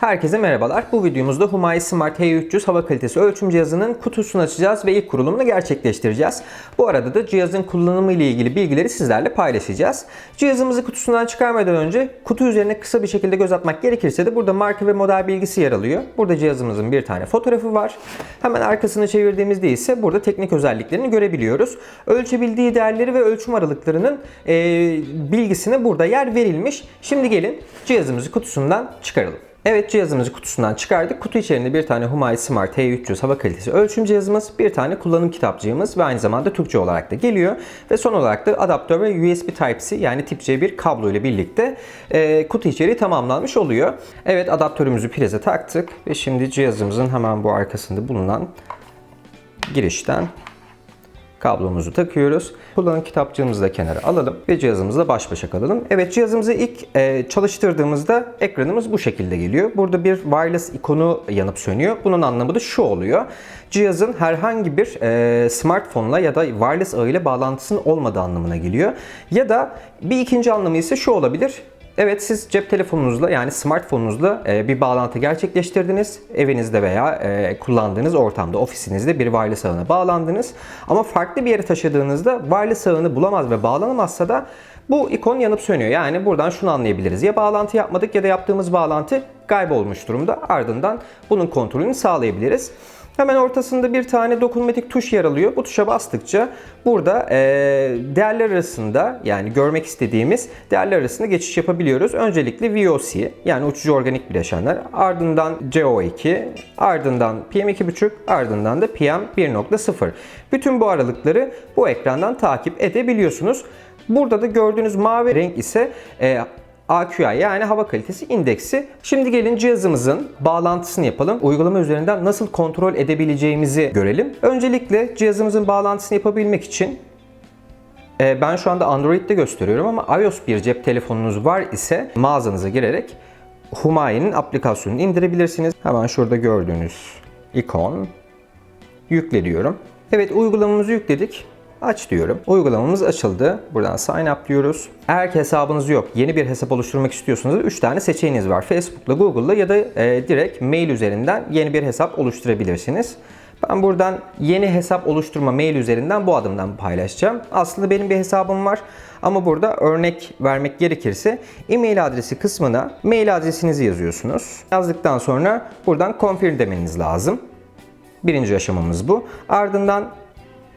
Herkese merhabalar. Bu videomuzda Huawei Smart H300 hava kalitesi ölçüm cihazının kutusunu açacağız ve ilk kurulumunu gerçekleştireceğiz. Bu arada da cihazın kullanımı ile ilgili bilgileri sizlerle paylaşacağız. Cihazımızı kutusundan çıkarmadan önce kutu üzerine kısa bir şekilde göz atmak gerekirse de burada marka ve model bilgisi yer alıyor. Burada cihazımızın bir tane fotoğrafı var. Hemen arkasını çevirdiğimizde ise burada teknik özelliklerini görebiliyoruz. Ölçebildiği değerleri ve ölçüm aralıklarının e, bilgisine burada yer verilmiş. Şimdi gelin cihazımızı kutusundan çıkaralım. Evet cihazımızı kutusundan çıkardık. Kutu içerisinde bir tane Huawei Smart H300 hava kalitesi ölçüm cihazımız, bir tane kullanım kitapçığımız ve aynı zamanda Türkçe olarak da geliyor. Ve son olarak da adaptör ve USB Type-C yani tip C bir kablo ile birlikte e, kutu içeriği tamamlanmış oluyor. Evet adaptörümüzü prize taktık ve şimdi cihazımızın hemen bu arkasında bulunan girişten kablomuzu takıyoruz. Kullanım kitapçığımızı da kenara alalım ve cihazımızla baş başa kalalım. Evet cihazımızı ilk e, çalıştırdığımızda ekranımız bu şekilde geliyor. Burada bir wireless ikonu yanıp sönüyor. Bunun anlamı da şu oluyor. Cihazın herhangi bir e, smartphone'la ya da wireless ağ ile bağlantısının olmadığı anlamına geliyor. Ya da bir ikinci anlamı ise şu olabilir. Evet siz cep telefonunuzla yani smartphonunuzla e, bir bağlantı gerçekleştirdiniz. Evinizde veya e, kullandığınız ortamda, ofisinizde bir wireless ağına bağlandınız. Ama farklı bir yere taşıdığınızda wireless ağını bulamaz ve bağlanamazsa da bu ikon yanıp sönüyor. Yani buradan şunu anlayabiliriz. Ya bağlantı yapmadık ya da yaptığımız bağlantı kaybolmuş durumda. Ardından bunun kontrolünü sağlayabiliriz. Hemen ortasında bir tane dokunmatik tuş yer alıyor. Bu tuşa bastıkça burada e, değerler arasında yani görmek istediğimiz değerler arasında geçiş yapabiliyoruz. Öncelikle VOC yani uçucu organik bileşenler, ardından CO2, ardından PM2.5, ardından da PM1.0. Bütün bu aralıkları bu ekrandan takip edebiliyorsunuz. Burada da gördüğünüz mavi renk ise e, AQI yani hava kalitesi indeksi. Şimdi gelin cihazımızın bağlantısını yapalım. Uygulama üzerinden nasıl kontrol edebileceğimizi görelim. Öncelikle cihazımızın bağlantısını yapabilmek için e, ben şu anda Android'de gösteriyorum ama iOS bir cep telefonunuz var ise mağazanıza girerek Huawei'nin aplikasyonunu indirebilirsiniz. Hemen şurada gördüğünüz ikon yükle diyorum. Evet uygulamamızı yükledik. Aç diyorum. Uygulamamız açıldı. Buradan sign up diyoruz. Eğer ki hesabınız yok, yeni bir hesap oluşturmak istiyorsanız 3 tane seçeneğiniz var. Facebook'la, Google'la ya da e, direkt mail üzerinden yeni bir hesap oluşturabilirsiniz. Ben buradan yeni hesap oluşturma mail üzerinden bu adımdan paylaşacağım. Aslında benim bir hesabım var ama burada örnek vermek gerekirse e-mail adresi kısmına mail adresinizi yazıyorsunuz. Yazdıktan sonra buradan confirm demeniz lazım. Birinci aşamamız bu. Ardından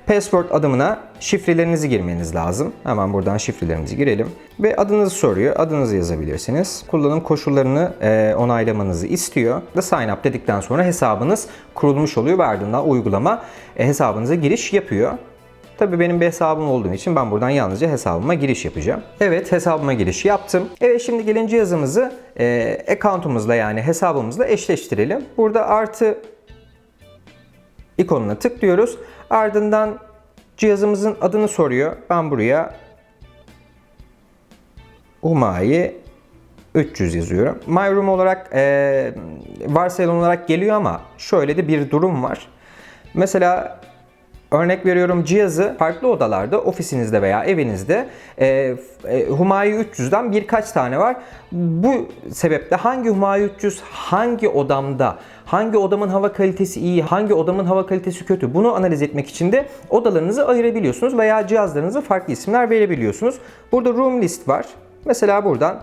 Password adımına şifrelerinizi girmeniz lazım. Hemen buradan şifrelerimizi girelim. Ve adınızı soruyor. Adınızı yazabilirsiniz. Kullanım koşullarını e, onaylamanızı istiyor. Da sign up dedikten sonra hesabınız kurulmuş oluyor ve ardından uygulama e, hesabınıza giriş yapıyor. Tabii benim bir hesabım olduğu için ben buradan yalnızca hesabıma giriş yapacağım. Evet hesabıma giriş yaptım. Evet şimdi gelin cihazımızı e, account'umuzla yani hesabımızla eşleştirelim. Burada artı ikonuna tıklıyoruz. Ardından cihazımızın adını soruyor. Ben buraya Huawei 300 yazıyorum. My Room olarak e, varsayılan olarak geliyor ama şöyle de bir durum var. Mesela örnek veriyorum cihazı farklı odalarda ofisinizde veya evinizde e, e, Huawei 300'den birkaç tane var. Bu sebeple hangi Huawei 300 hangi odamda hangi odamın hava kalitesi iyi, hangi odamın hava kalitesi kötü bunu analiz etmek için de odalarınızı ayırabiliyorsunuz veya cihazlarınıza farklı isimler verebiliyorsunuz. Burada room list var. Mesela buradan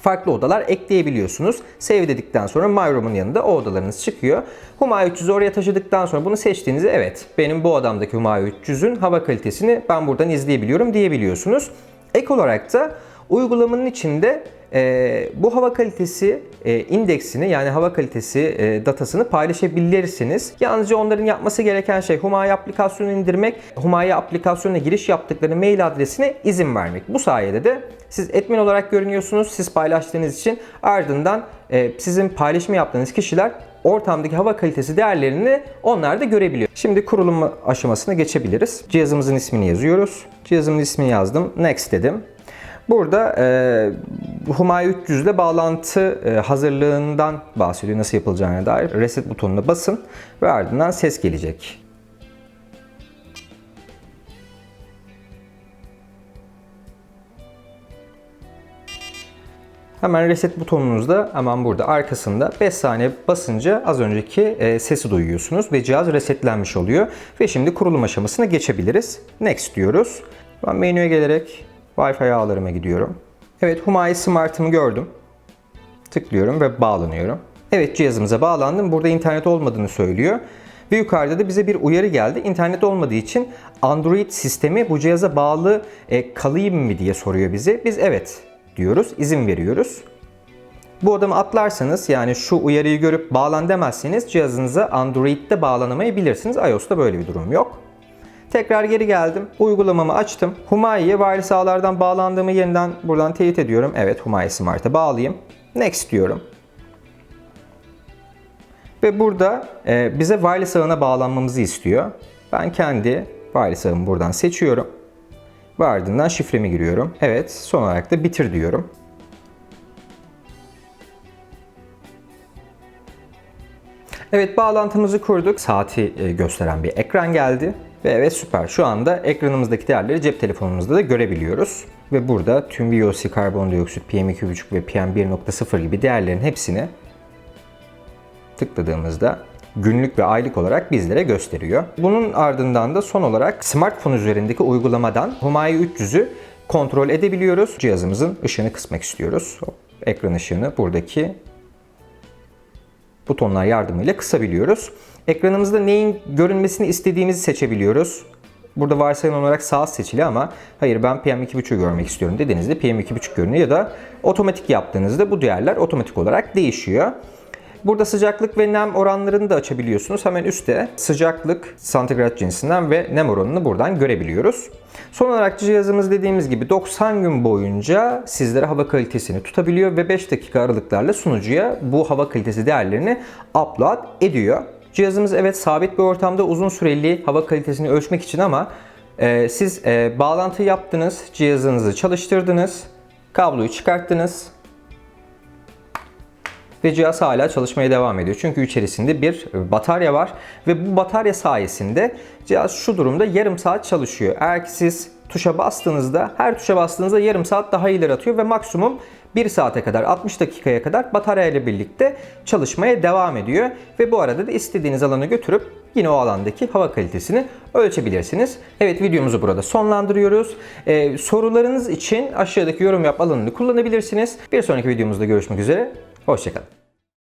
farklı odalar ekleyebiliyorsunuz. Save dedikten sonra My Room'un yanında o odalarınız çıkıyor. Huawei 300'ü oraya taşıdıktan sonra bunu seçtiğinizde evet benim bu odamdaki Huawei 300'ün hava kalitesini ben buradan izleyebiliyorum diyebiliyorsunuz. Ek olarak da uygulamanın içinde e, bu hava kalitesi e, indeksini yani hava kalitesi e, datasını paylaşabilirsiniz. Yalnızca onların yapması gereken şey Huawei aplikasyonu indirmek, Huawei aplikasyonuna giriş yaptıkları mail adresine izin vermek. Bu sayede de siz admin olarak görünüyorsunuz. Siz paylaştığınız için ardından e, sizin paylaşımı yaptığınız kişiler ortamdaki hava kalitesi değerlerini onlar da görebiliyor. Şimdi kurulum aşamasına geçebiliriz. Cihazımızın ismini yazıyoruz. Cihazımın ismini yazdım. Next dedim. Burada e, Huawei 300 ile bağlantı e, hazırlığından bahsediyor. Nasıl yapılacağına dair. Reset butonuna basın ve ardından ses gelecek. Hemen reset butonunuz da hemen burada arkasında 5 saniye basınca az önceki e, sesi duyuyorsunuz ve cihaz resetlenmiş oluyor. Ve şimdi kurulum aşamasına geçebiliriz. Next diyoruz. Ben menüye gelerek Wi-Fi ağlarıma gidiyorum. Evet Huawei Smart'ımı gördüm. Tıklıyorum ve bağlanıyorum. Evet cihazımıza bağlandım. Burada internet olmadığını söylüyor. Ve yukarıda da bize bir uyarı geldi. İnternet olmadığı için Android sistemi bu cihaza bağlı e, kalayım mı diye soruyor bize. Biz evet diyoruz, izin veriyoruz. Bu adımı atlarsanız yani şu uyarıyı görüp bağlan demezseniz cihazınıza Android'de bağlanamayabilirsiniz. iOS'ta böyle bir durum yok. Tekrar geri geldim. Uygulamamı açtım. Huawei'ye wireless ağlardan bağlandığımı yeniden buradan teyit ediyorum. Evet Huawei Smart'a bağlayayım. Next diyorum. Ve burada e, bize wireless ağına bağlanmamızı istiyor. Ben kendi wireless ağımı buradan seçiyorum. Ve ardından şifremi giriyorum. Evet son olarak da bitir diyorum. Evet bağlantımızı kurduk. Saati e, gösteren bir ekran geldi. Ve evet süper. Şu anda ekranımızdaki değerleri cep telefonumuzda da görebiliyoruz. Ve burada tüm VOC, karbondioksit, PM2.5 ve PM1.0 gibi değerlerin hepsini tıkladığımızda günlük ve aylık olarak bizlere gösteriyor. Bunun ardından da son olarak smartphone üzerindeki uygulamadan Huawei 300'ü kontrol edebiliyoruz. Cihazımızın ışığını kısmak istiyoruz. Hop, Ekran ışığını buradaki butonlar yardımıyla kısabiliyoruz. Ekranımızda neyin görünmesini istediğimizi seçebiliyoruz. Burada varsayılan olarak sağ seçili ama hayır ben PM2.5'ü görmek istiyorum dediğinizde PM2.5 görünüyor ya da otomatik yaptığınızda bu değerler otomatik olarak değişiyor. Burada sıcaklık ve nem oranlarını da açabiliyorsunuz. Hemen üstte sıcaklık santigrat cinsinden ve nem oranını buradan görebiliyoruz. Son olarak cihazımız dediğimiz gibi 90 gün boyunca sizlere hava kalitesini tutabiliyor ve 5 dakika aralıklarla sunucuya bu hava kalitesi değerlerini upload ediyor. Cihazımız evet sabit bir ortamda uzun süreli hava kalitesini ölçmek için ama e, siz e, bağlantı yaptınız, cihazınızı çalıştırdınız, kabloyu çıkarttınız, ve cihaz hala çalışmaya devam ediyor. Çünkü içerisinde bir batarya var ve bu batarya sayesinde cihaz şu durumda yarım saat çalışıyor. Eğer ki siz tuşa bastığınızda her tuşa bastığınızda yarım saat daha ileri atıyor ve maksimum 1 saate kadar 60 dakikaya kadar batarya ile birlikte çalışmaya devam ediyor. Ve bu arada da istediğiniz alana götürüp yine o alandaki hava kalitesini ölçebilirsiniz. Evet videomuzu burada sonlandırıyoruz. Ee, sorularınız için aşağıdaki yorum yap alanını kullanabilirsiniz. Bir sonraki videomuzda görüşmek üzere. Hoşçakalın.